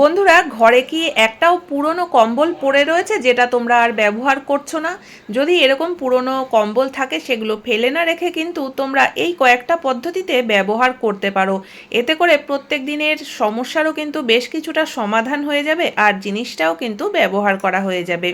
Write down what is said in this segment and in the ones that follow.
বন্ধুরা, ঘরে কি একটাও পুরনো কম্বল পড়ে রয়েছে যেটা তোমরা আর ব্যবহার করছ না? যদি এরকম পুরনো কম্বল থাকে, সেগুলো ফেলে না রেখে কিন্তু তোমরা এই কয়েকটা পদ্ধতিতে ব্যবহার করতে পারো। এতে করে প্রত্যেক দিনের সমস্যারও কিন্তু বেশ কিছুটা সমাধান হয়ে যাবে আর জিনিসটাও কিন্তু ব্যবহার করা হয়ে যাবে।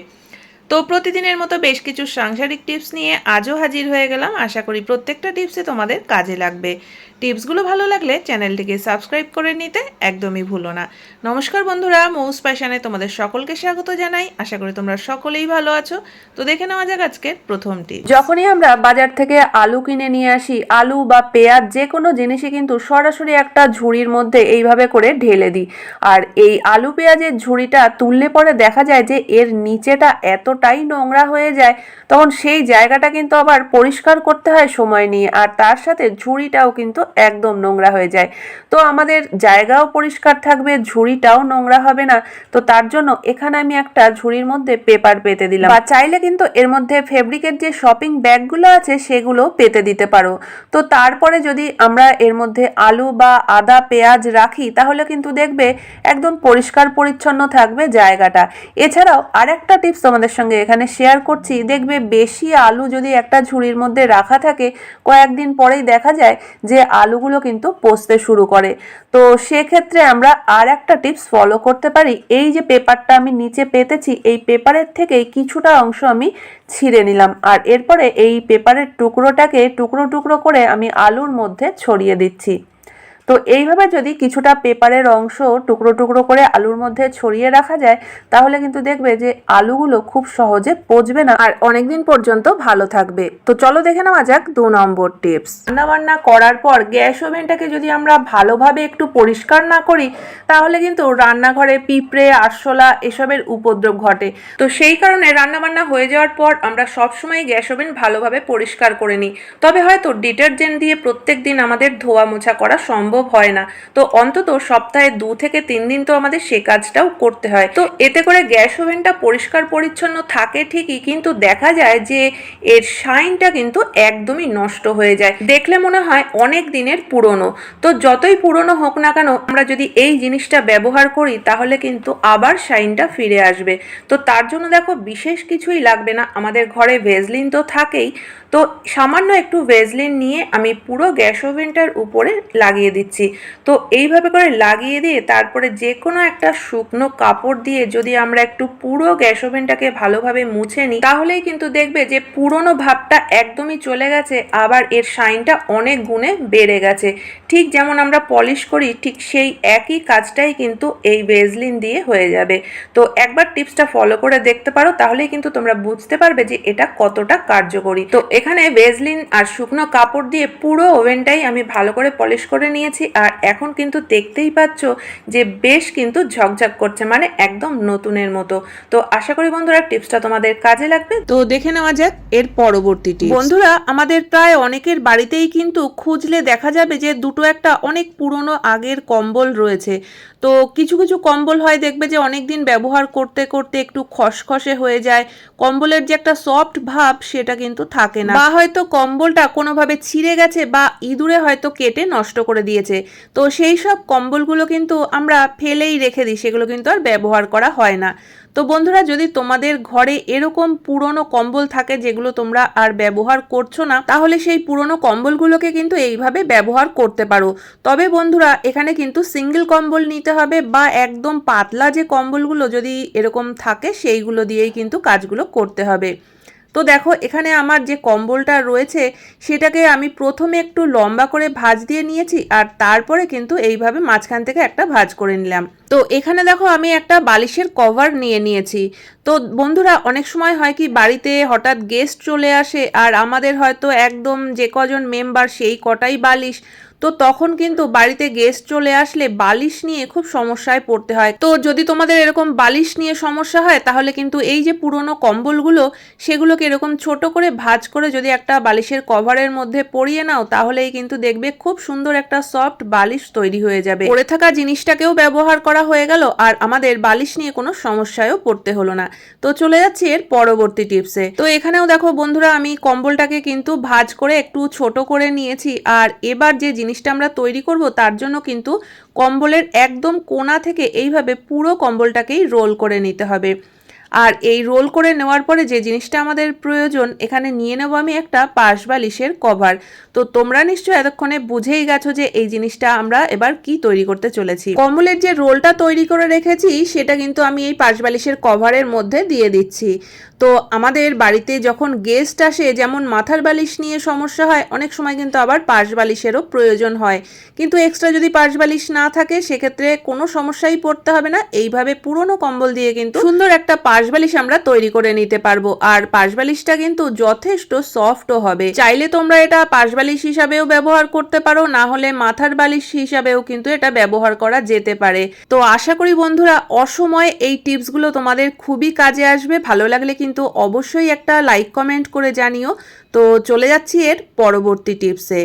তো প্রতিদিনের মতো বেশ কিছু সাংসারিক টিপস নিয়ে আজও হাজির হয়ে গেলাম। আশা করি প্রত্যেকটা টিপসে তোমাদের কাজে লাগবে। টিপসগুলো ভালো লাগলে চ্যানেলটিকে সাবস্ক্রাইব করে নিতে একদমই ভুলো না। নমস্কার বন্ধুরা, মৌস প্যাশানে তোমাদের সকলকে স্বাগত জানাই। আশা করি তোমরা সকলেই ভালো আছো। তো দেখে নেওয়া যাক আজকের প্রথম টিপ যখনই আমরা বাজার থেকে আলু কিনে নিয়ে আসি, আলু বা পেঁয়াজ যে কোনো জিনিসই কিন্তু সরাসরি একটা ঝুড়ির মধ্যে এইভাবে করে ঢেলে দিই। আর এই আলু পেঁয়াজের ঝুড়িটা তুললে পরে দেখা যায় যে এর নিচেটা এতটাই নোংরা হয়ে যায়, তখন সেই জায়গাটা কিন্তু আবার পরিষ্কার করতে হয় সময় নিয়ে, আর তার সাথে ঝুড়িটাও কিন্তু একদম নোংরা হয়ে যায়। তো আমাদের জায়গাও পরিষ্কার থাকবে, ঝুড়িটাও নোংরা হবে না, তো তার জন্য এখানে আমি একটা ঝুড়ির মধ্যে পেপার পেতে দিলাম। বা চাইলে কিন্তু এর মধ্যে ফেব্রিকের যে শপিং ব্যাগগুলো আছে সেগুলো পেতে দিতে পারো। তো তারপরে যদি আমরা এর মধ্যে আলু বা আদা, পেঁয়াজ রাখি, তাহলে কিন্তু দেখবে একদম পরিষ্কার পরিচ্ছন্ন থাকবে জায়গাটা। এছাড়াও আরেকটা টিপস তোমাদের সঙ্গে এখানে শেয়ার করছি। দেখবে বেশি আলু যদি একটা ঝুড়ির মধ্যে রাখা থাকে, কয়েকদিন পরেই দেখা যায় যে আলুগুলো কিন্তু পচতে শুরু করে। তো সেক্ষেত্রে আমরা আর একটা টিপস ফলো করতে পারি। এই যে পেপারটা আমি নিচে পেতেছি, এই পেপারের থেকেই কিছুটা অংশ আমি ছিঁড়ে নিলাম। আর এরপরে এই পেপারের টুকরোটাকে টুকরো টুকরো করে আমি আলুর মধ্যে ছড়িয়ে দিচ্ছি। তো এইভাবে যদি কিছুটা পেপারের অংশ টুকরো টুকরো করে আলুর মধ্যে ছড়িয়ে রাখা যায়, তাহলে কিন্তু দেখবে যে আলুগুলো খুব সহজে পচবে না আর অনেকদিন পর্যন্ত ভালো থাকবে। তো চলো দেখে নেওয়া যাক দু নম্বর টিপস। রান্নাবান্না করার পর গ্যাস ওভেনটাকে যদি আমরা ভালোভাবে একটু পরিষ্কার না করি, তাহলে কিন্তু রান্নাঘরে পিঁপড়ে, আরশোলা এসবের উপদ্রব ঘটে। তো সেই কারণে রান্নাবান্না হয়ে যাওয়ার পর আমরা সবসময় গ্যাস ওভেন ভালোভাবে পরিষ্কার করে নিই। তবে হয়তো ডিটারজেন্ট দিয়ে প্রত্যেক দিন আমাদের ধোয়া মোছা করা সম্ভব হয় না। তো অন্তত সপ্তাহে দু থেকে তিন দিন তো আমাদের সে কাজটাও করতে হয়। তো এতে করে গ্যাস ওভেনটা পরিষ্কার পরিচ্ছন্ন থাকে ঠিকই, কিন্তু দেখা যায় যে এর শাইনটা কিন্তু একদমই নষ্ট হয়ে যায়। দেখলে মনে হয় অনেক দিনের পুরনো। তো যতই পুরনো হোক না কেন, আমরা যদি এই জিনিসটা ব্যবহার করি, তাহলে কিন্তু আবার শাইনটা ফিরে আসবে। তো তার জন্য দেখো বিশেষ কিছুই লাগবে না। আমাদের ঘরে ভেজলিন তো থাকেই। তো সামান্য একটু ভেজলিন নিয়ে আমি পুরো গ্যাস ওভেনটার উপরে লাগিয়ে দিচ্ছি। তো এইভাবে করে লাগিয়ে দিয়ে তারপরে যে কোনো একটা শুকনো কাপড় দিয়ে যদি আমরা একটু পুরো গ্যাস ওভেনটাকে ভালোভাবে মুছে নিই, তাহলেই কিন্তু দেখবে যে পুরনো ভাবটা একদমই চলে গেছে, আবার এর শাইনটা অনেক গুণে বেড়ে গেছে। ঠিক যেমন আমরা পলিশ করি, ঠিক সেই একই কাজটাই কিন্তু এই ভেজলিন দিয়ে হয়ে যাবে। তো একবার টিপসটা ফলো করে দেখতে পারো, তাহলেই কিন্তু তোমরা বুঝতে পারবে যে এটা কতটা কার্যকরী। তো এখানে ভেজলিন আর শুকনো কাপড় দিয়ে পুরো ওভেনটাই আমি ভালো করে পলিশ করে নিয়েছি। আর এখন কিন্তু দেখতেই পাচ্ছ যে বেশ কিন্তু ঝকঝক করছে মানে একদম নতুনের মতো। তো আশা করি বন্ধুরা টিপসটা তোমাদের কাজে লাগবে। তো দেখে নেওয়া যাক এর পরবর্তীটি বন্ধুরা আমাদের প্রায় অনেকের বাড়িতেই কিন্তু খুঁজলে দেখা যাবে যে দুটো একটা অনেক পুরনো আগের কম্বল রয়েছে। তো কিছু কিছু কম্বল হয় দেখবে যে অনেক দিন ব্যবহার করতে করতে একটু খসখসে হয়ে যায়। কম্বলের যে একটা সফট ভাব সেটা কিন্তু থাকে না। বা হয়তো কম্বলটা কোনোভাবে ছিঁড়ে গেছে বা ইঁদুরে হয়তো কেটে নষ্ট করে দিয়েছে। তো সেই সব কম্বলগুলো কিন্তু আমরা ফেলেই রেখে দিই, সেগুলো কিন্তু আর ব্যবহার করা হয় না। তো বন্ধুরা, যদি তোমাদের ঘরে এরকম পুরনো কম্বল থাকে যেগুলো তোমরা আর ব্যবহার করছ না, তাহলে সেই পুরনো কম্বলগুলোকে কিন্তু এইভাবে ব্যবহার করতে পারো। তবে বন্ধুরা, এখানে কিন্তু সিঙ্গেল কম্বল নিতে হবে বা একদম পাতলা যে কম্বলগুলো যদি এরকম থাকে, সেইগুলো দিয়েই কিন্তু কাজগুলো করতে হবে। তো দেখো, এখানে আমার যে কম্বলটা রয়েছে, সেটাকে আমি প্রথমে একটু লম্বা করে ভাঁজ দিয়ে নিয়েছি আর তারপরে কিন্তু এইভাবে মাঝখান থেকে একটা ভাঁজ করে নিলাম। তো এখানে দেখো আমি একটা বালিশের কভার নিয়ে নিয়েছি। তো বন্ধুরা, অনেক সময় হয় কি, বাড়িতে হঠাৎ গেস্ট চলে আসে আর আমাদের হয়তো একদম যে কজন মেম্বার সেই কটাই বালিশ। তো তখন কিন্তু বাড়িতে গেস্ট চলে আসলে বালিশ নিয়ে খুব সমস্যায় পড়তে হয়। তো যদি তোমাদের এরকম বালিশ নিয়ে সমস্যা হয়, তাহলে কিন্তু এই যে পুরনো কম্বলগুলো, সেগুলোকে এরকম ছোট করে ভাঁজ করে যদি একটা বালিশের কভারের মধ্যে পরিয়ে নাও, তাহলেই কিন্তু দেখবে খুব সুন্দর একটা সফট বালিশ তৈরি হয়ে যাবে। পড়ে থাকা জিনিসটাকেও ব্যবহার করা হয়ে গেল আর আমাদের বালিশ নিয়ে কোনো সমস্যায়ও পড়তে হলো না। তো চলে যাচ্ছি এর পরবর্তী টিপসে। তো এখানেও দেখো বন্ধুরা, আমি কম্বলটাকে কিন্তু ভাজ করে একটু ছোট করে নিয়েছি আর এবার যে জিনিসটা আমরা তৈরি করব তার জন্য কিন্তু কম্বলের একদম কোনা থেকে এইভাবে পুরো কম্বলটাকেই রোল করে নিতে হবে। আর এই রোল করে নেওয়ার পরে যে জিনিসটা আমাদের প্রয়োজন, এখানে নিয়ে নেব আমি একটা পাশ বালিশের কভার। তো তোমরা নিশ্চয়ই এতক্ষণে বুঝেই গেছো যে এই জিনিসটা আমরা এবার কি তৈরি করতে চলেছি। কম্বলের যে রোলটা তৈরি করে রেখেছি, সেটা কিন্তু আমি এই পাশ বালিশের কভারের মধ্যে দিয়ে দিচ্ছি। তো আমাদের বাড়িতে যখন গেস্ট আসে, যেমন মাথার বালিশ নিয়ে সমস্যা হয়, অনেক সময় কিন্তু আবার পাশ বালিশেরও প্রয়োজন হয়। কিন্তু এক্সট্রা যদি পাশ বালিশ না থাকে, সেক্ষেত্রে কোনো সমস্যাই পড়তে হবে না। এইভাবে পুরনো কম্বল দিয়ে কিন্তু সুন্দর একটা পাশ বালিশ আমরা তৈরি করে নিতে পারব। আর পাশ বালিশটা কিন্তু যথেষ্ট সফটও হবে। চাইলে তোমরা এটা পাশ বালিশ হিসাবেও ব্যবহার করতে পারো, না হলে মাথার বালিশ হিসাবেও কিন্তু এটা ব্যবহার করা যেতে পারে। তো আশা করি বন্ধুরা, অসময়ে এই টিপসগুলো তোমাদের খুবই কাজে আসবে। ভালো লাগলে কিন্তু অবশ্যই একটা লাইক কমেন্ট করে জানিও। তো চলে যাচ্ছি এর পরবর্তী টিপসে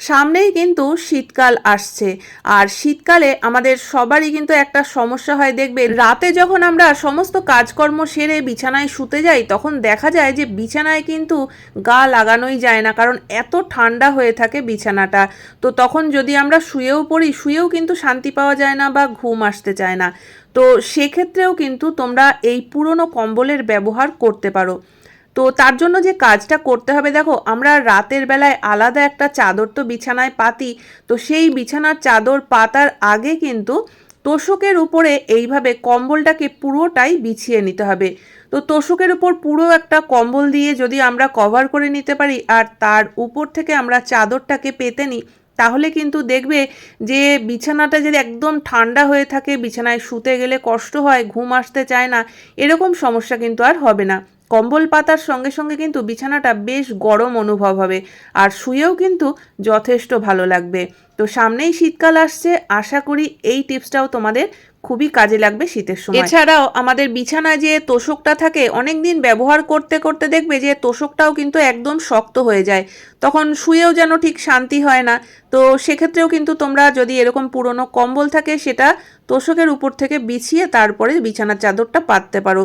সামনেই কিন্তু শীতকাল আসছে। আর শীতকালে আমাদের সবারই কিন্তু একটা সমস্যা হয়, দেখবে রাতে যখন আমরা সমস্ত কাজকর্ম সেরে বিছানায় শুতে যাই, তখন দেখা যায় যে বিছানায় কিন্তু গা লাগানোই যায় না, কারণ এত ঠান্ডা হয়ে থাকে বিছানাটা। তো তখন যদি আমরা শুয়েও পড়ি, শুয়েও কিন্তু শান্তি পাওয়া যায় না বা ঘুম আসতে চায় না। তো সেক্ষেত্রেও কিন্তু তোমরা এই পুরনো কম্বলের ব্যবহার করতে পারো। তো তার জন্য যে কাজটা করতে হবে, দেখো, আমরা রাতের বেলায় আলাদা একটা চাদর তো বিছানায় পাতি, তো সেই বিছানার চাদর পাতার আগে কিন্তু তোষকের উপরে এইভাবে কম্বলটাকে পুরোটাই বিছিয়ে নিতে হবে। তো তোষকের উপর পুরো একটা কম্বল দিয়ে যদি আমরা কভার করে নিতে পারি আর তার উপর থেকে আমরা চাদরটাকে পেতে নিই, তাহলে কিন্তু দেখবে যে বিছানাটা যদি একদম ঠান্ডা হয়ে থাকে, বিছানায় শুতে গেলে কষ্ট হয়, ঘুম আসতে চায় না, এরকম সমস্যা কিন্তু আর হবে না। কম্বল পাতার সঙ্গে সঙ্গে কিন্তু বিছানাটা বেশ গরম অনুভব হবে আর শুয়েও কিন্তু যথেষ্ট ভালো লাগবে। তো সামনেই শীতকাল আসছে, আশা করি এই টিপসটাও তোমাদের খুবই কাজে লাগবে শীতের সময়। এছাড়াও আমাদের বিছানা যে তোষকটা থাকে অনেক দিন ব্যবহার করতে করতে দেখবে যে তোষকটাও কিন্তু একদম শক্ত হয়ে যায়। তখন শুয়েও যেন ঠিক শান্তি হয় না। তো সেক্ষেত্রেও কিন্তু তোমরা যদি এরকম পুরনো কম্বল থাকে, সেটা তোষকের উপর থেকে বিছিয়ে তারপরে বিছানার চাদরটা পাততে পারো।